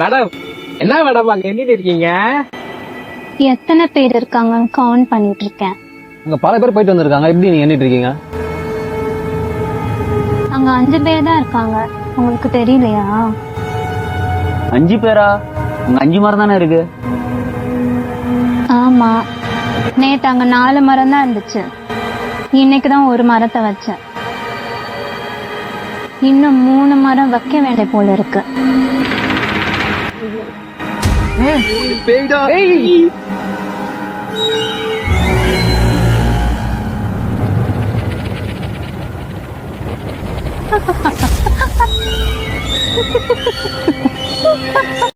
Madam என்ன madam அங்க எண்ணிட்டு இருக்கீங்க? எத்தனை பேர் இருக்காங்கன்னு கவுண்ட் பண்ணிட்டு இருக்கேன் அங்க பல பேர் போயிட்டு வந்திருக்காங்க. எப்படி நீங்க எண்ணிட்டு இருக்கீங்க? அங்க அஞ்சு பேர் தான் இருக்காங்க. உங்களுக்கு தெரியலையா? அஞ்சு பேரா? அங்க அஞ்சு மரம் தானே இருக்கு? ஆமா. நேத்து அங்க நாலு மரம் தான் இருந்துச்சு. இன்னைக்கு தான் ஒரு மரத்தை வச்சேன். இன்னும் மூணு மரம் வைக்க வேண்டிய போல இருக்கு. Beta! Hey! Ha ha ha ha ha ha!